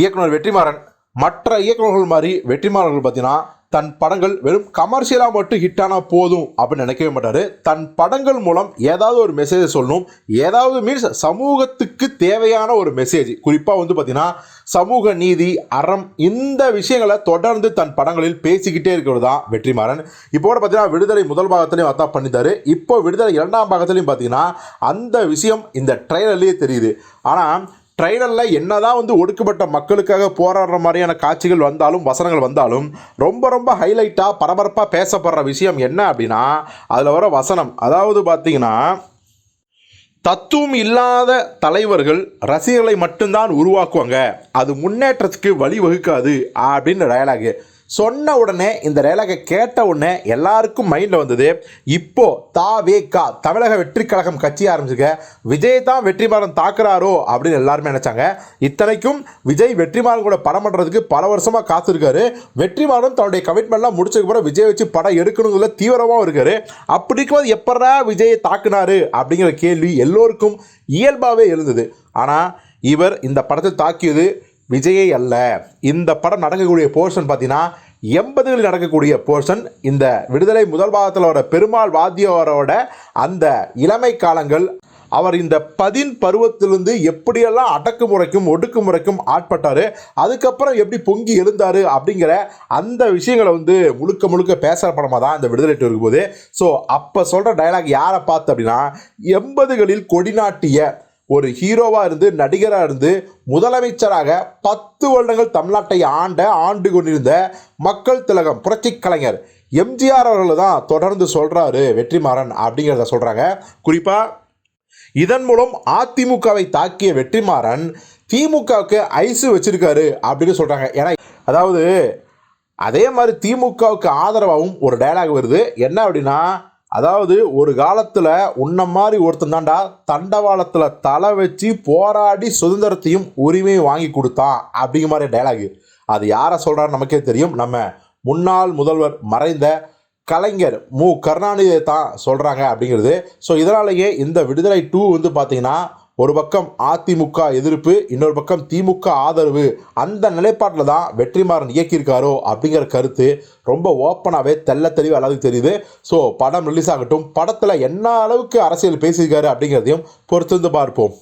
இயக்குனர் வெற்றிமாறன் மற்ற இயக்குனர்கள் மாதிரி வெற்றிமாறன்கள் பார்த்தீங்கன்னா தன் படங்கள் வெறும் கமர்ஷியலாக மட்டும் ஹிட்டானா போதும் அப்படின்னு நினைக்கவே மாட்டார். தன் படங்கள் மூலம் ஏதாவது ஒரு மெசேஜை சொல்லணும். ஏதாவது மீன்ஸ் சமூகத்துக்கு தேவையான ஒரு மெசேஜ் குறிப்பாக வந்து பார்த்தீங்கன்னா சமூக நீதி அறம் இந்த விஷயங்களை தொடர்ந்து தன் படங்களில் பேசிக்கிட்டே இருக்கிறது தான் வெற்றிமாறன். இப்போ கூட பார்த்தீங்கன்னா விடுதலை முதல் பாகத்துலையும் அதான் பண்ணிட்டாரு. இப்போ விடுதலை இரண்டாம் பாகத்துலையும் பார்த்தீங்கன்னா அந்த விஷயம் இந்த ட்ரெய்லர்லேயே தெரியுது. ஆனால் ட்ரைலரில் என்னதான் வந்து ஒடுக்கப்பட்ட மக்களுக்காக போராடுற மாதிரியான காட்சிகள் வந்தாலும் வசனங்கள் வந்தாலும் ரொம்ப ரொம்ப ஹைலைட்டாக பரபரப்பாக பேசப்படுற விஷயம் என்ன அப்படின்னா அதில் வர வசனம். அதாவது பார்த்தீங்கன்னா தத்துவம் இல்லாத தலைவர்கள் ரசிகர்களை மட்டும்தான் உருவாக்குவாங்க. அது முன்னேற்றத்துக்கு வழிவகுக்காது அப்படின்னு டயலாகு சொன்ன உடனே இந்த டயலாகை கேட்ட உடனே எல்லாருக்கும் மைண்டில் வந்தது இப்போ தா வே கா தமிழக வெற்றி கழகம் கட்சி ஆரம்பிச்சுக்க விஜய் தான் வெற்றிமாறன் தாக்குறாரோ அப்படின்னு எல்லாருமே நினச்சாங்க. இத்தனைக்கும் விஜய் வெற்றிமாறன் கூட படம் பண்ணுறதுக்கு பல வருஷமாக காத்திருக்காரு. வெற்றிமாறன் தன்னுடைய கமிட்மெண்ட்லாம் முடிச்சதுக்கு அப்புறம் விஜய் வச்சு படம் எடுக்கணுங்கிறதுல தீவிரமாகவும் இருக்காரு. அப்படி இருக்கும்போது எப்படா விஜயை தாக்குனாரு அப்படிங்கிற கேள்வி எல்லோருக்கும் இயல்பாகவே எழுந்தது ஆனால் இவர் இந்த படத்தை தாக்கியது விஜயை அல்ல. இந்த படம் நடக்கக்கூடிய போர்ஷன் பார்த்தீங்கன்னா எண்பதுகளில் நடக்கக்கூடிய போர்ஷன் இந்த விடுதலை முதல் பாகத்தில் வர பெருமாள் வாத்தியவரோட அந்த இளமை காலங்கள் அவர் இந்த பதின் பருவத்திலிருந்து எப்படியெல்லாம் அடக்குமுறைக்கும் ஒடுக்குமுறைக்கும் ஆட்பட்டார் அதுக்கப்புறம் எப்படி பொங்கி எழுந்தார் அப்படிங்கிற அந்த விஷயங்களை வந்து முழுக்க முழுக்க பேசுகிற படமாக தான் இந்த விடுதலை டூ இருக்கும்போது ஸோ அப்போ சொல்கிற டயலாக் யாரை பார்த்து அப்படின்னா எண்பதுகளில் கொடிநாட்டிய ஒரு ஹீரோவாக இருந்து நடிகராக இருந்து முதலமைச்சராக பத்து வருடங்கள் தமிழ்நாட்டை ஆண்ட ஆண்டு கொண்டிருந்த மக்கள் திலகம் புரட்சி கலைஞர் எம்ஜிஆர் அவர்கள் தான் தொடர்ந்து சொல்கிறாரு வெற்றிமாறன் அப்படிங்கிறத சொல்கிறாங்க குறிப்பாக இதன் மூலம் அதிமுகவை தாக்கிய வெற்றிமாறன் திமுகவுக்கு ஐசு வச்சிருக்காரு அப்படின்னு சொல்கிறாங்க ஏன்னா அதாவது அதே மாதிரி திமுகவுக்கு ஆதரவாகவும் ஒரு டயலாக் வருது. என்ன அப்படின்னா அதாவது ஒரு காலத்தில் உன்ன மாதிரி ஒருத்தன் தாண்டா தண்டவாளத்தில் தலை வச்சு போராடி சுதந்திரத்தையும் உரிமையும் வாங்கி கொடுத்தான் அப்படிங்கிற மாதிரி டயலாக் அது யாரை சொல்கிறான்னு நமக்கே தெரியும். நம்ம முன்னாள் முதல்வர் மறைந்த கலைஞர் மு. கருணாநிதியை தான் சொல்கிறாங்க அப்படிங்கிறது. ஸோ இதனாலேயே இந்த விடுதலை டூ வந்து பார்த்திங்கன்னா ஒரு பக்கம் அதிமுக எதிர்ப்பு இன்னொரு பக்கம் திமுக ஆதரவு. அந்த நிலைப்பாட்டில் தான் வெற்றிமாறன் இயக்கியிருக்காரோ அப்படிங்கிற கருத்து ரொம்ப ஓப்பனாகவே தெள்ள தெளிவு அளவுக்கு தெரியுது. ஸோ படம் ரிலீஸ் ஆகட்டும். படத்தில் என்ன அளவுக்கு அரசியல் பேசியிருக்காரு அப்படிங்கிறதையும் பொறுத்திருந்து பார்ப்போம்.